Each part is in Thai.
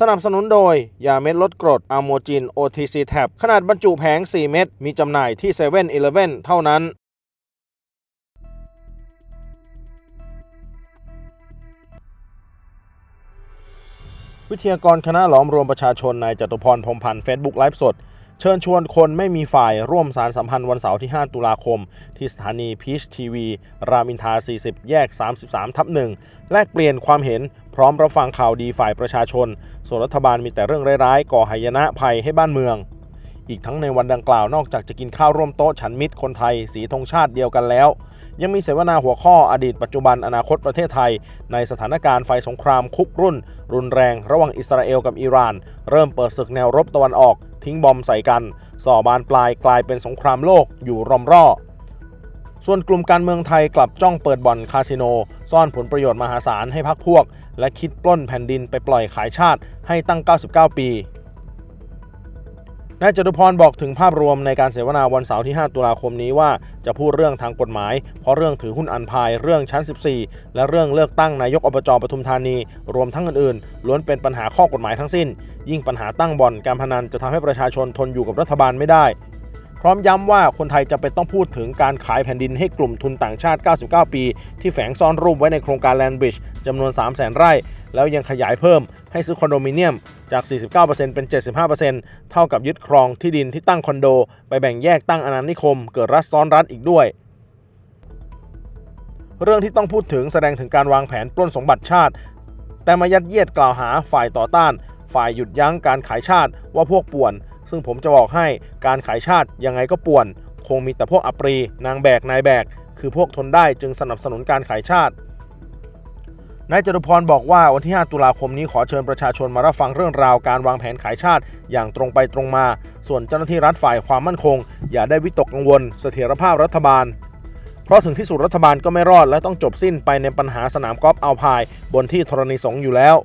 สนับสนุนโดย ยาเม็ดลดกรดอะโมจิน OTC Tab ขนาดบรรจุแผง 4 เม็ด มีจำหน่ายที่7 e เ e ่ e อเท่านั้น วิทยากรคณะหลอมรวมประชาชนนายจตุพรพรมพันธ์เฟซบุ๊กไลฟ์สด เชิญชวนคนไม่มีฝ่ายร่วมสารสัมพันธ์วันเสาร์ที่ 5 ตุลาคม ที่สถานีพีชทีวี รามอินทรา40 แยก 33 ทับหนึ่งแลกเปลี่ยนความเห็น พร้อมรับฟังข่าวดีฝ่ายประชาชน ส่วนรัฐบาลมีแต่เรื่องร้ายๆ ก่อหายนะภัยให้บ้านเมือง อีกทั้งในวันดังกล่าวนอกจากจะกินข้าวร่วมโต๊ะฉันมิตรคนไทย สีธงชาติเดียวกันแล้ว ยังมีเสวนาหัวข้ออดีตปัจจุบันอนาคตประเทศไทย ในสถานการณ์ไฟสงครามคุกรุ่น รุนแรง ระหว่างอิสราเอลกับอิหร่าน เริ่มเปิดศึกแนวรบตะวันออก ทิ้งบอมใส่กันส่อบานปลายกลายเป็นสงครามโลกอยู่รอมร่อ ส่วนกลุ่มการเมืองไทยกลับจ้องเปิดบ่อนคาสิโน ซ่อนผลประโยชน์มหาศาลให้พักพวก และคิดปล้นแผ่นดินไปปล่อยขายชาติให้ตั้ง 99 ปีนายจตุพรบอกถึงภาพรวมในการเสวนาวันเสาร์ที่ 5 ตุลาคมนี้ว่าจะพูดเรื่องทางกฎหมาย เพราะเรื่องถือหุ้นอันพาย เรื่องชั้น 14 และเรื่องเลือกตั้งนายกอบจปทุมธานี รวมทั้งอื่นๆ ล้วนเป็นปัญหาข้อกฎหมายทั้งสิ้น ยิ่งปัญหาตั้งบ่อนการพนันจะทำให้ประชาชนทนอยู่กับรัฐบาลไม่ได้ ร้อมย้ำว่าคนไทยจะเป็นต้องพูดถึงการขายแผ่นดินให้กลุ่มทุนต่างชาติ 99 ปี ที่แฝงซ่อนรูปไว้ในโครงการแลนบริดจ์จำนวน 3 0 0 0 0 0 ไร่ แล้วยังขยายเพิ่มให้ซื้อคอนโดมิเนียมจาก 49%เป็น 75%เท่ากับยึดครองที่ดินที่ตั้งคอนโด ไปแบ่งแยกตั้งอาณานิคม เกิดรัฐซ้อนรัฐอีกด้วยเรื่องที่ต้องพูดถึงแสดงถึงการวางแผนปล้นสมบัติชาติ แต่มายัดเยียดกล่าวหาฝ่ายต่อต้าน ฝ่ายหยุดยั้งการขายชาติว่าพวกป่วน ซึ่งผมจะบอกให้การขายชาติยังไงก็ป่วน คงมีแต่พวกอัปรี นางแบก นายแบก คือพวกทนได้จึงสนับสนุนการขายชาตินายจตุพรบอกว่าวันที่ 5 ตุลาคมนี้ขอเชิญประชาชนมารับฟังเรื่องราวการวางแผนขายชาติ อย่างตรงไปตรงมา ส่วนเจ้าหน้าที่รัฐฝ่ายความมั่นคง อย่าได้วิตกกังวล เสถียรภาพรัฐบาล เพราะถึงที่สุดรัฐบาลก็ไม่รอด และต้องจบสิ้นไปในปัญหาสนามกอล์ฟเอัลพาย บนที่ธรณีสงอยู่แล้ว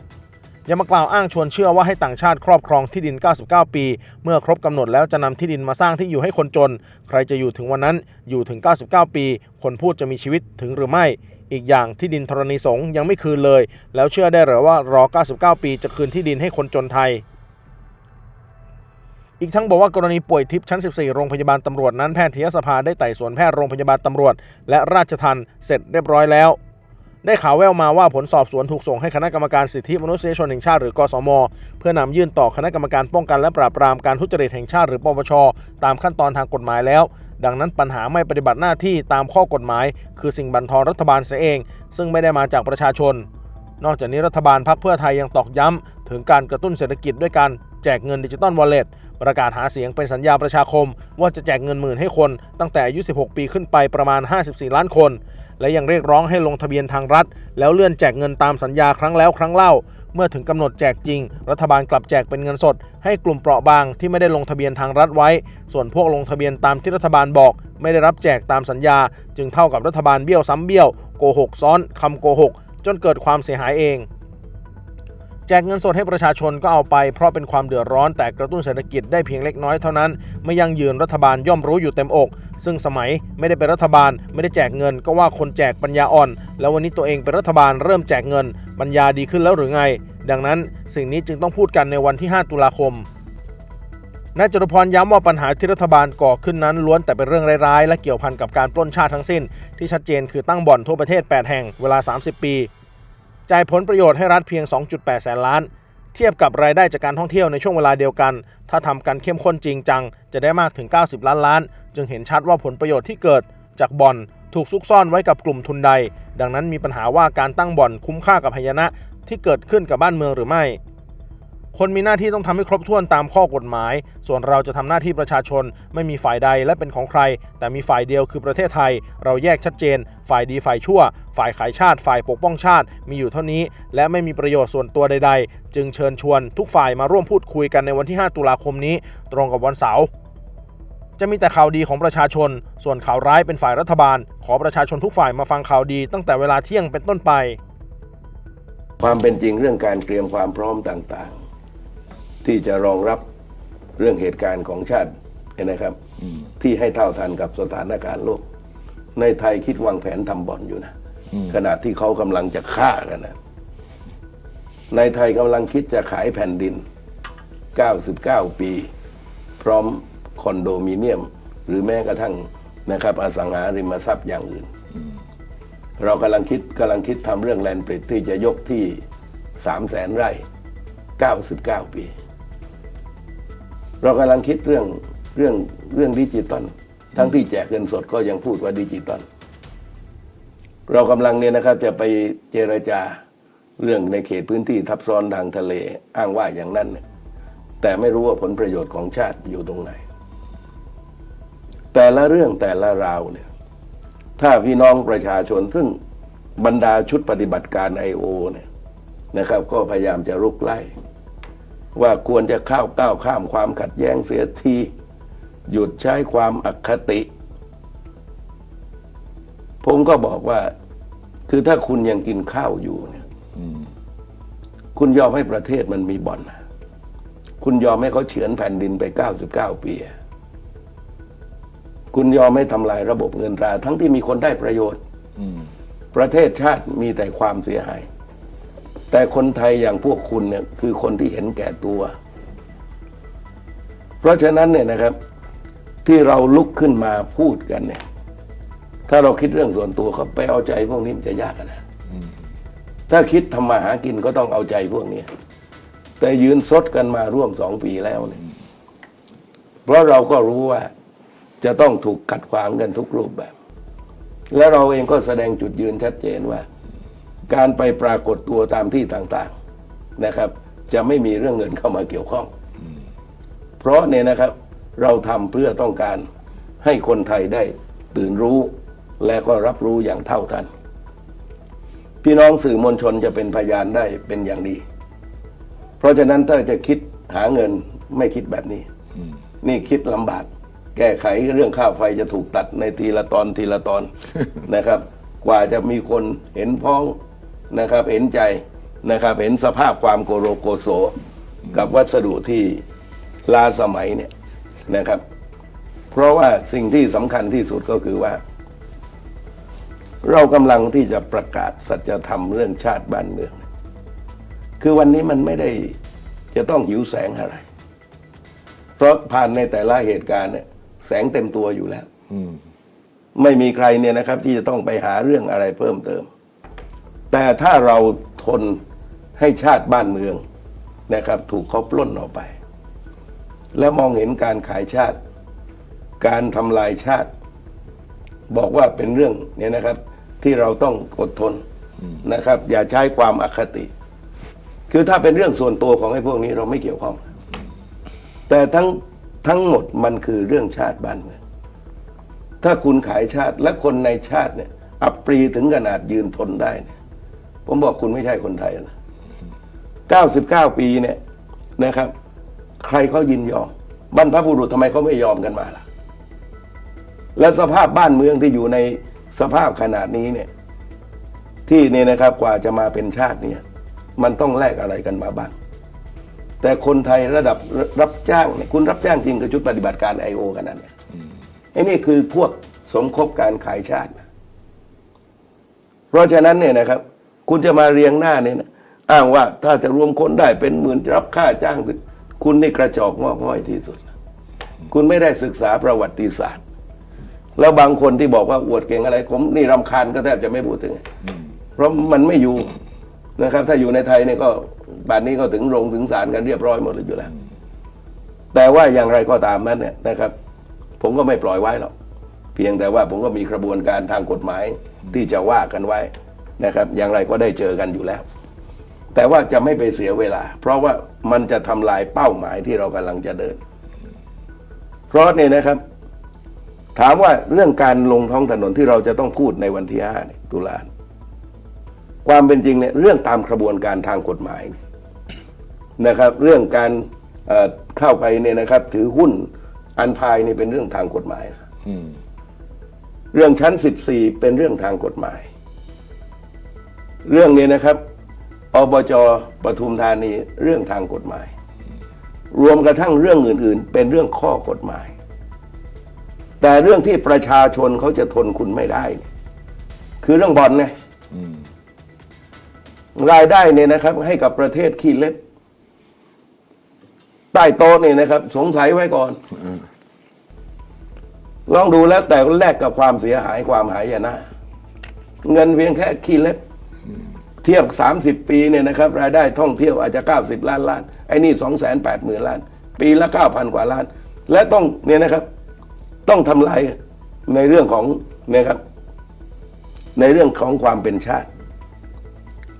ย่ามากล่าวอ้างชวนเชื่อว่าให้ต่างชาติครอบครองที่ดิน 99 ปี เมื่อครบกำหนดแล้วจะนำที่ดินมาสร้างที่อยู่ให้คนจน ใครจะอยู่ถึงวันนั้นอยู่ถึง 99 ปี คนพูดจะมีชีวิตถึงหรือไม่ อีกอย่างที่ดินธรณีสงยังไม่คืนเลย แล้วเชื่อได้หรือว่ารอ 99 ปีจะคืนที่ดินให้คนจนไทยอีกทั้งบอกว่ากรณีป่วยทิพย์ชั้น 14 โรงพยาบาลตำรวจนั้นแพทยสภาได้ไต่สวนแพทย์โรงพยาบาลตำรวจ และราชทัณฑ์เสร็จเรียบร้อยแล้ว ได้ข่าวแววมาว่าผลสอบสวนถูกส่งให้คณะกรรมการสิทธิมนุษยชนแห่งชาติหรือกสม เพื่อนำยื่นต่อคณะกรรมการป้องกันและปราบปรามการทุจริตแห่งชาติหรือปปชตามขั้นตอนทางกฎหมายแล้ว ดังนั้นปัญหาไม่ปฏิบัติหน้าที่ตามข้อกฎหมาย คือสิ่งบันทอนรัฐบาลเสียเอง ซึ่งไม่ได้มาจากประชาชน นอกจากนี้รัฐบาลพักเพื่อไทยยังตอกย้ำถึงการกระตุ้นเศรษฐกิจด้วยการแจกเงินดิจิตอลวอลเล็ตประกาศหาเสียงเป็นสัญญาประชาคม ว่าจะแจกเงินหมื่นให้คน ตั้งแต่อายุ 16 ปีขึ้นไปประมาณ 54 ล้านคน และยังเรียกร้องให้ลงทะเบียนทางรัฐ แล้วเลื่อนแจกเงินตามสัญญาครั้งแล้วครั้งเล่า เมื่อถึงกำหนดแจกจริง รัฐบาลกลับแจกเป็นเงินสด ให้กลุ่มเปราะบางที่ไม่ได้ลงทะเบียนทางรัฐไว้ ส่วนพวกลงทะเบียนตามที่รัฐบาลบอก ไม่ได้รับแจกตามสัญญา จึงเท่ากับรัฐบาลเบี้ยวซ้ำเบี้ยวโกหกซ้อนคำโกหกจนเกิดความเสียหายเอง แจกเงินสดให้ประชาชนก็เอาไปเพราะเป็นความเดือดร้อนแต่กระตุ้นเศรษฐกิจได้เพียงเล็กน้อยเท่านั้น ไม่ยั่งยืนรัฐบาลย่อมรู้อยู่เต็มอก ซึ่งสมัยไม่ได้เป็นรัฐบาล ไม่ได้แจกเงิน ก็ว่าคนแจกปัญญาอ่อน แล้ววันนี้ตัวเองเป็นรัฐบาลเริ่มแจกเงินปัญญาดีขึ้นแล้วหรือไง ดังนั้นสิ่งนี้จึงต้องพูดกันในวันที่ 5 ตุลาคมนายจตุพรย้ำว่าปัญหาที่รัฐบาลก่อขึ้นนั้นล้วนแต่เป็นเรื่องร้ายๆ และเกี่ยวพันกับการปล้นชาติทั้งสิ้น ที่ชัดเจนคือตั้งบ่อนทั่วประเทศ 8 แห่งเวลา 30 ปี จ่ายผลประโยชน์ให้รัฐเพียง 2.8 แสนล้าน เทียบกับรายได้จากการท่องเที่ยวในช่วงเวลาเดียวกัน ถ้าทำกันเข้มข้นจริงจัง จะได้มากถึง 90 ล้านล้าน จึงเห็นชัดว่าผลประโยชน์ที่เกิดจากบ่อนถูกซุกซ่อนไว้กับกลุ่มทุนใด ดังนั้นมีปัญหาว่าการตั้งบ่อนคุ้มค่ากับพยานะที่เกิดขึ้นกับบ้านเมืองหรือไม่ คนมีหน้าที่ต้องทำให้ครบถ้วนตามข้อกฎหมาย ส่วนเราจะทำหน้าที่ประชาชน ไม่มีฝ่ายใดและเป็นของใคร แต่มีฝ่ายเดียวคือประเทศไทย เราแยกชัดเจน ฝ่ายดีฝ่ายชั่ว ฝ่ายขายชาติ ฝ่ายปกป้องชาติ มีอยู่เท่านี้ และไม่มีประโยชน์ส่วนตัวใด ๆ จึงเชิญชวนทุกฝ่ายมาร่วมพูดคุยกันในวันที่ 5 ตุลาคมนี้ ตรงกับวันเสาร์จะมีแต่ข่าวดีของประชาชน ส่วนข่าวร้ายเป็นฝ่ายรัฐบาล ขอประชาชนทุกฝ่ายมาฟังข่าวดี ตั้งแต่เวลาเที่ยงเป็นต้นไป ความเป็นจริงเรื่องการเตรียมความพร้อมต่างๆ ที่จะรองรับเรื่องเหตุการณ์ของชาติเนี่ยนะครับ ที่ให้เท่าทันกับสถานการณ์โลก ในไทยคิดวางแผนทำบ่อนอยู่นะขณะที่เขากำลังจะฆ่ากันนะในไทยกำลังคิดจะขายแผ่นดิน 99 ปี พร้อมคอนโดมิเนียม หรือแม้กระทั่งนะครับ อสังหาริมทรัพย์อย่างอื่น เรากำลังคิดกำลังคิดทำเรื่องแลนด์ปริดที่จะยกที่ 3 0 0แสนไร่ 99 ปี เรากำลังคิดเรื่องเรื่องเรื่องดิจิตอลทั้งที่แจกเงินสดก็ยังพูดว่าดิจิตอลเรากำลังเนี่ยนะครับจะไปเจรจาเรื่องในเขตพื้นที่ทับซ้อนทางทะเลอ้างว่าอย่างนั้น แต่ไม่รู้ว่าผลประโยชน์ของชาติอยู่ตรงไหน แต่ละเรื่องแต่ละราวเนี่ยถ้าพี่น้องประชาชนซึ่งบรรดาชุดปฏิบัติการไอโอเนี่ยนะครับ ก็พยายามจะรุกไล่ ว่าควรจะเข้าก้าวข้ามความขัดแย้งเสียที หยุดใช้ความอคติ ผมก็บอกว่า คือถ้าคุณยังกินข้าวอยู่เนี่ยคุณยอมให้ประเทศมันมีบ่อนคุณยอมให้เขาเฉือนแผ่นดินไป 99 ปีคุณยอมให้ทำลายระบบเงินตรา ทั้งที่มีคนได้ประโยชน์ประเทศชาติมีแต่ความเสียหาย แต่คนไทยอย่างพวกคุณเนี่ยคือคนที่เห็นแก่ตัว เพราะฉะนั้นเนี่ยนะครับ ที่เราลุกขึ้นมาพูดกันเนี่ย ถ้าเราคิดเรื่องส่วนตัวเขาไปเอาใจพวกนี้มันจะยากนะถ้าคิดทำมาหากินก็ต้องเอาใจพวกนี้แต่ยืนซดกันมาร่วมสองปีแล้วเนี่ยเพราะเราก็รู้ว่าจะต้องถูกขัดขวางกันทุกรูปแบบ และเราเองก็แสดงจุดยืนชัดเจนว่า การไปปรากฏตัวตามที่ต่างๆนะครับ จะไม่มีเรื่องเงินเข้ามาเกี่ยวข้อง เพราะเนี่ยนะครับเราทำเพื่อต้องการให้คนไทยได้ตื่นรู้และก็รับรู้อย่างเท่าทัน พี่น้องสื่อมวลชนจะเป็นพยานได้เป็นอย่างดี เพราะฉะนั้นถ้าจะคิดหาเงินไม่คิดแบบนี้ นี่คิดลำบาก แก้ไขเรื่องค่าไฟจะถูกตัดในทีละตอนทีละตอนนะครับ กว่าจะมีคนเห็นพ้อง นะครับเห็นใจนะครับเห็นสภาพความโกโรโกโสกับวัสดุที่ล้าสมัยเนี่ยนะครับ เพราะว่าสิ่งที่สำคัญที่สุดก็คือว่า เรากำลังที่จะประกาศสัจธรรมเรื่องชาติบ้านเมือง คือวันนี้มันไม่ได้จะต้องหิวแสงอะไร เพราะผ่านในแต่ละเหตุการณ์เนี่ยแสงเต็มตัวอยู่แล้วไม่มีใครเนี่ยนะครับ ที่จะต้องไปหาเรื่องอะไรเพิ่มเติม แต่ถ้าเราทนให้ชาติบ้านเมืองนะครับ ถูกเขาปล้นออกไป และมองเห็นการขายชาติ การทำลายชาติ บอกว่าเป็นเรื่องเนี่ยนะครับ ที่เราต้องอดทนนะครับ อย่าใช้ความอคติ คือถ้าเป็นเรื่องส่วนตัวของไอ้พวกนี้เราไม่เกี่ยวข้อง แต่ทั้งทั้งหมดมันคือเรื่องชาติบ้านเมือง ถ้าคุณขายชาติและคนในชาติเนี่ย อัปรีถึงขนาดยืนทนได้เนี่ย ผมบอกคุณไม่ใช่คนไทยนะ99 ปีเนี่ยนะครับ ใครเขายินยอม บรรพบุรุษทำไมเขาไม่ยอมกันมาล่ะ และสภาพบ้านเมืองที่อยู่ในสภาพขนาดนี้เนี่ย ที่เนี่ยนะครับกว่าจะมาเป็นชาติเนี่ย มันต้องแลกอะไรกันมาบ้าง แต่คนไทยระดับรับจ้างเนี่ยคุณรับจ้างจริงกับชุดปฏิบัติการไอโอกันนั่นเนี่ยไอ้นี่คือพวกสมคบการขายชาติ เพราะฉะนั้นเนี่ยนะครับ คุณจะมาเรียงหน้าเนี่ยนะอ้างว่าถ้าจะรวมคนได้เป็นหมื่นรับค่าจ้างคุณนี่กระจอกงอกง่อยที่สุด คุณไม่ได้ศึกษาประวัติศาสตร์ แล้วบางคนที่บอกว่าอวดเก่งอะไร ผมนี่รำคาญก็แทบจะไม่พูดถึง เพราะมันไม่อยู่นะครับ ถ้าอยู่ในไทยเนี่ยก็ป่านนี้ก็ถึงโรงถึงศาลกันเรียบร้อยหมดเลยอยู่แล้ว แต่ว่าอย่างไรก็ตามนั้นเนี่ยนะครับ ผมก็ไม่ปล่อยไว้หรอกเพียงแต่ว่าผมก็มีกระบวนการทางกฎหมายที่จะว่ากันไว้ นะครับ อย่างไรก็ได้เจอกันอยู่แล้ว แต่ว่าจะไม่ไปเสียเวลา เพราะว่ามันจะทำลายเป้าหมายที่เรากำลังจะเดิน เพราะเนี่ยนะครับ ถามว่าเรื่องการลงท้องถนนที่เราจะต้องพูดในวันที่ห้าเนี่ยตุลาความเป็นจริงเนี่ยเรื่องตามกระบวนการทางกฎหมายเนี่ยนะครับ เรื่องการเอ่อเข้าไปเนี่ยนะครับ ถือหุ้นอันพายนี่เป็นเรื่องทางกฎหมายนะเรื่องชั้น 14 เป็นเรื่องทางกฎหมาย เรื่องนี้นะครับอบจปทุมธานีเรื่องทางกฎหมาย รวมกระทั่งเรื่องอื่น ๆ เป็นเรื่องข้อกฎหมาย แต่เรื่องที่ประชาชนเขาจะทนคุณไม่ได้เนี่ยคือเรื่องบอลไงรายได้เนี่ยนะครับ ให้กับประเทศขี้เล็บใต้โต๊ะเนี่ยนะครับ สงสัยไว้ก่อนลองดูแล้วแต่แลกกับความเสียหายความหายนะ เงินเพียงแค่ขี้เล็บ เทียบ 30 ปีเนี่ยนะครับรายได้ท่องเที่ยวอาจจะ 90 ล้านล้านไอ้นี่2 8 0 0 0 0ล้าน ปีละ 9,000 กว่าล้าน และต้องเนี่ยนะครับต้องทำลายในเรื่องของนี่ยครับในเรื่องของความเป็นชาติ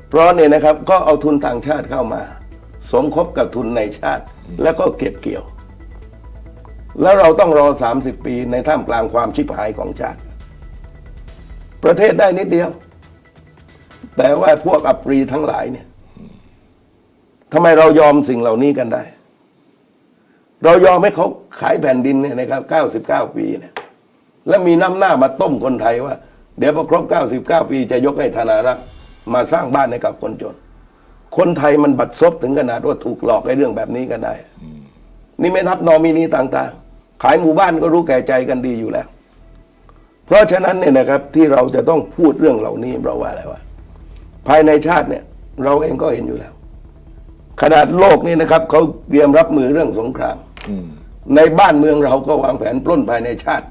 เพราะเนี่ยนะครับก็เอาทุนต่างชาติเข้ามา สมคบกับทุนในชาติ แล้วก็เก็บเกี่ยว แล้วเราต้องรอ 30 ปีในท่ามกลางความชิบหายของชาติ ประเทศได้นิดเดียว แต่ว่าพวกอัปรีทั้งหลายเนี่ยทำไมเรายอมสิ่งเหล่านี้กันได้ เรายอมให้เขาขายแผ่นดินเนี่ยนะครับ 99 ปีเนี่ย แล้วมีน้ำหน้ามาต้มคนไทยว่า เดี๋ยวพอครบ 99 ปีจะยกให้ธนารักษ์มาสร้างบ้านให้กับคนจน คนไทยมันบัดซบถึงขนาดว่าถูกหลอกไอ้เรื่องแบบนี้กันได้ นี่ไม่นับนอมินีต่างๆ ขายหมู่บ้านก็รู้แก่ใจกันดีอยู่แล้ว เพราะฉะนั้นเนี่ยนะครับที่เราจะต้องพูดเรื่องเหล่านี้เราว่าอะไรวะ ภายในชาติเนี่ย เราเองก็เห็นอยู่แล้ว ขนาดโลกนี่นะครับเขาเตรียมรับมือเรื่องสงครามในบ้านเมืองเราก็วางแผนปล้นภายในชาติ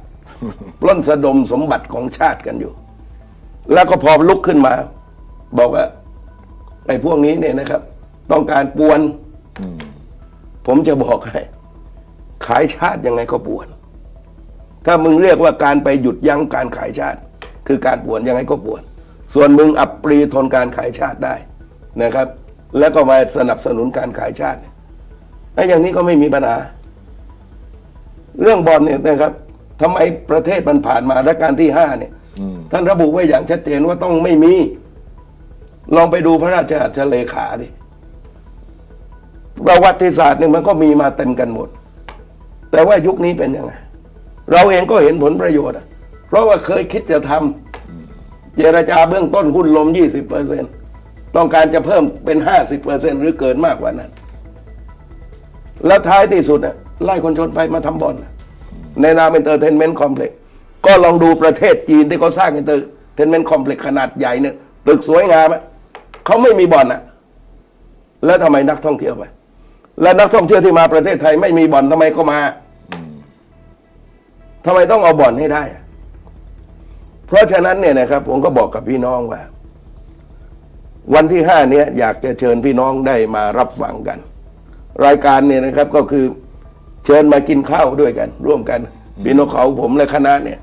ปล้นสะดมสมบัติของชาติกันอยู่ แล้วก็พอลุกขึ้นมา บอกว่าไอ้พวกนี้เนี่ยนะครับ ต้องการปวนผมจะบอกให้ ขายชาติยังไงก็ปวน ถ้ามึงเรียกว่าการไปหยุดยั้งการขายชาติ คือการปวนยังไงก็ปวน ส่วนมึงอับปรีทนการขายชาติได้นะครับ แล้วก็มาสนับสนุนการขายชาติไอ้อย่างนี้ก็ไม่มีปัญหา เรื่องบอลเนี่ยนะครับทำไมประเทศมันผ่านมารัชกาลที่ห้าเนี่ยท่านระบุไว้อย่างชัดเจนว่าต้องไม่มี ลองไปดูพระราชอัจฉเลขาดิประวัติศาสตร์เนี่ยมันก็มีมาเต็มกันหมด แต่ว่ายุคนี้เป็นยังไงเราเองก็เห็นผลประโยชน์อะเพราะว่าเคยคิดจะทำ เจรจาเบื้องต้นหุ้นลม 20เปอร์เซ็นต้องการจะเพิ่มเป็น 50เปอร์เซ็นหรือเกินมากกว่านั้น แล้วท้ายที่สุดอะไล่คนชนไปมาทำบอลในนามเอนเตอร์เทนเมนต์คอมเพล็กซ์ก็ลองดูประเทศจีนที่เขาสร้างเอนเตอร์เทนเมนต์คอมเพล็กซ์ขนาดใหญ่เนี่ยตึกสวยงามอะเขาไม่มีบอลอะแล้วทำไมนักท่องเที่ยวไป แล้วนักท่องเที่ยวที่มาประเทศไทยไม่มีบอนทำไมก็มาทำไมต้องเอาบอนให้ได้อะ เพราะฉะนั้นเนี่ยนะครับผมก็บอกกับพี่น้องว่า วันที่ห้าเนี้ยอยากจะเชิญพี่น้องได้มารับฟังกัน รายการเนี่ยนะครับก็คือเชิญมากินข้าวด้วยกัน ร่วมกันพี่น้องเขาผมและคณะเนี่ย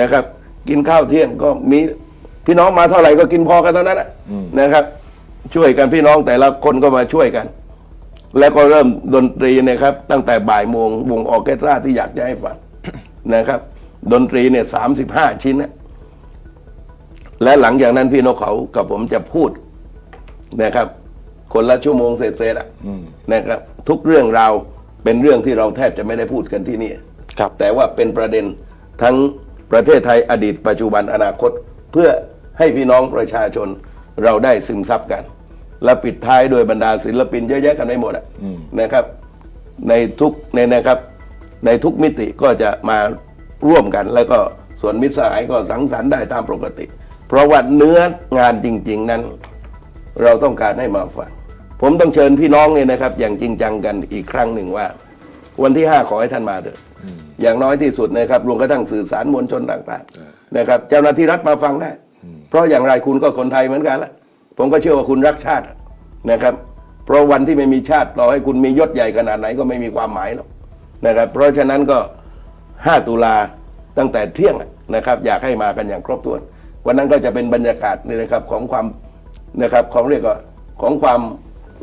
นะครับ กินข้าวเที่ยงก็มีพี่น้องมาเท่าไหร่ก็กินพอกันเท่านั้นแหละนะครับ ช่วยกันพี่น้องแต่ละคนก็มาช่วยกัน แล้วก็เริ่มดนตรีเนะครับ ตั้งแต่บ่ายโมงวงออร์เคสตราที่อยากจะให้ฟังนะครับ ดนตรีเนี่ยสามสิบห้าชิ้นนะ และหลังจากนั้นพี่นกเขากับผมจะพูดนะครับ คนละชั่วโมงเสร็จๆอะนะครับ ทุกเรื่องราวเป็นเรื่องที่เราแทบจะไม่ได้พูดกันที่นี่ครับ แต่ว่าเป็นประเด็นทั้งประเทศไทยอดีต ปัจจุบันอนาคต เพื่อให้พี่น้องประชาชนเราได้ซึมซับกัน และปิดท้ายโดวยบรรดาศิลปินเยอะแยะกันได้หมดอะนะครับ ในทุกในนะครับ ในทุกมิติก็จะมาร่วมกัน แล้วก็ส่วนมิตรสหายก็สังสรรค์ได้ตามปกติ เพราะว่าเนื้องานจริง ๆนั้น เราต้องการให้มาฟังผมต้องเชิญพี่น้องเนี่ยนะครับ อย่างจริงจังกันอีกครั้งหนึ่งว่า วันที่ห้าขอให้ท่านมาเถอะอย่างน้อยที่สุดนะครับรวมกระทั่งสื่อสารมวลชนต่างๆนะครับ เจ้าหน้าที่รัฐมาฟังได้ เพราะอย่างไรคุณก็คนไทยเหมือนกันละผมก็เชื่อว่าคุณรักชาตินะครับ เพราะวันที่ไม่มีชาติต่อให้คุณมียศใหญ่ขนาดไหนก็ไม่มีความหมายหรอกนะครับ เพราะฉะนั้นก็ 5 ตุลาตั้งแต่เที่ยงนะครับ อยากให้มากันอย่างครบถ้วน วันนั้นก็จะเป็นบรรยากาศนี่นะครับของความนะครับของเรียกว่าของความ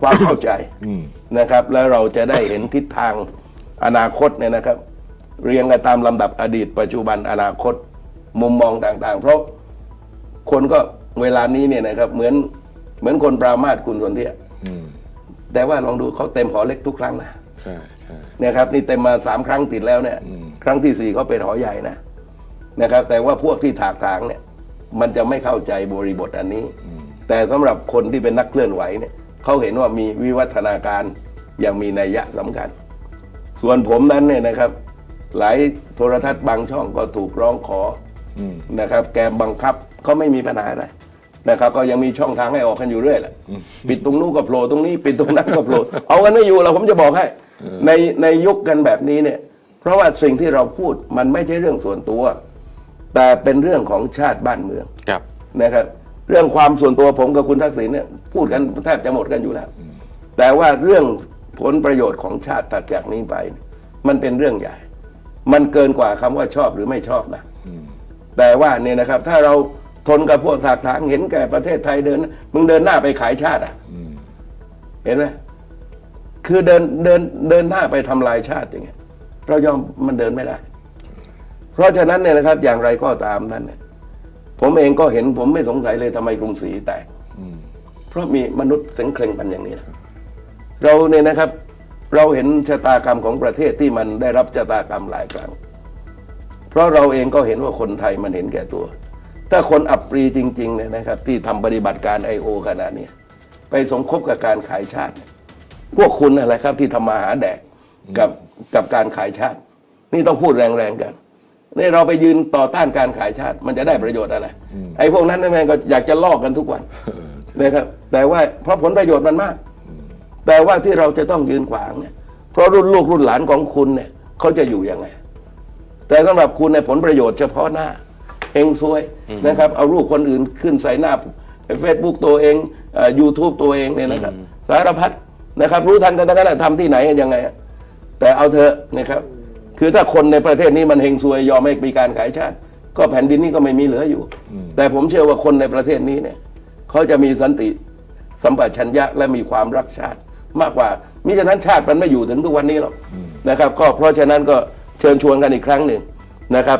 ความเข้าใจนะครับ แล้วเราจะได้เห็นทิศทางอนาคตเนี่ยนะครับ เรียงกันตามลำดับอดีต ปัจจุบันอนาคตมุมมองต่าง ๆ เพราะคนก็เวลานี้เนี่ยนะครับ เหมือนเหมือนคนปรามาสคุณสนเทียแต่ว่าลองดูเขาเต็มหอเล็กทุกครั้งนะใช่ใช่นะครับ นี่เต็มมาสามครั้งติดแล้วเนี่ย ครั้งที่สี่เขาเป็นหอใหญ่นะนะครับ แต่ว่าพวกที่ถากถางเนี่ย มันจะไม่เข้าใจบริบทอันนี้ แต่สำหรับคนที่เป็นนักเคลื่อนไหวเนี่ยเขาเห็นว่ามีวิวัฒนาการอย่างมีนัยยะสำคัญ ส่วนผมนั้นเนี่ยนะครับ หลายโทรทัศน์บางช่องก็ถูกร้องขออนะครับ แกบังคับเขาไม่มีปัญหาอะไรนะครับ ก็ยังมีช่องทางให้ออกกันอยู่เรื่อยแหละปิดตรงนู้นก็โผล่ตรงนี้ ปิดตรงนั้นก็โผล่เอากันไม่อยู่เราผมจะบอกให้ในในยุคกันแบบนี้เนี่ย เพราะว่าสิ่งที่เราพูดมันไม่ใช่เรื่องส่วนตัว แต่เป็นเรื่องของชาติบ้านเมืองครับ นะครับ เรื่องความส่วนตัวผมกับคุณทักษิณเนี่ยพูดกันแทบจะหมดกันอยู่แล้ว แต่ว่าเรื่องผลประโยชน์ของชาติตัดจากนี้ไป มันเป็นเรื่องใหญ่ มันเกินกว่าคำว่าชอบหรือไม่ชอบนะแต่ว่าเนี่ยนะครับ ถ้าเราทนกับพวกถากถางเห็นแก่ประเทศไทยเดิน มึงเดินหน้าไปขายชาติอะเห็นไหมคือเดินเดินเดินหน้าไปทำลายชาติอย่างเงี้ยเรายอมมันเดินไม่ได้ เพราะฉะนั้นเนี่ยนะครับอย่างไรก็ตามนั้นเนี่ยผมเองก็เห็นผมไม่สงสัยเลยทำไมกรุงศรีแตกเพราะมีมนุษย์เสียงเคร่งกันอย่างนี้นะเราเนี่ยนะครับ เราเห็นชะตากรรมของประเทศที่มันได้รับชะตากรรมหลายครั้ง เพราะเราเองก็เห็นว่าคนไทยมันเห็นแก่ตัว ถ้าคนอับปรีจริงๆเนี่ยนะครับ ที่ทำปฏิบัติการไอโอขนาดเนี้ยไปสมคบกับการขายชาติเนี่ยพวกคุณอะไรครับที่ทำมาหาแดกกับกับการขายชาติ นี่ต้องพูดแรงๆกัน นี่เราไปยืนต่อต้านการขายชาติ มันจะได้ประโยชน์อะไร ไอ้พวกนั้นนั่นแม่งก็อยากจะลอกกันทุกวันนะครับ แต่ว่าเพราะผลประโยชน์มันมาก แต่ว่าที่เราจะต้องยืนขวางเนี่ย เพราะรุ่นลูกรุ่นหลานของคุณเนี่ยเขาจะอยู่ยังไง แต่สำหรับคุณในยผลประโยชน์เฉพาะหน้าเฮงซวยนะครับ เอารูปคนอื่นขึ้นใส่หน้าเฟซบุ๊กตัวเองยูทูบตัวเองเนี่ยนะครับ สารพัดนะครับ รู้ทันกันทั้งนั้นแหละทำที่ไหนกันยังไงแต่เอาเถอะนะครับ คือถ้าคนในประเทศนี้มันเฮงซวยยอมให้มีการขายชาติ ก็แผ่นดินนี้ก็ไม่มีเหลืออยู่ แต่ผมเชื่อว่าคนในประเทศนี้เนี่ยเขาจะมีสันติสัมปชัญญะและมีความรักชาติมากกว่ามิฉะนั้นชาติมันไม่อยู่ถึงทุกวันนี้หรอกนะครับ ก็เพราะฉะนั้นก็เชิญชวนกันอีกครั้งหนึ่งนะครับ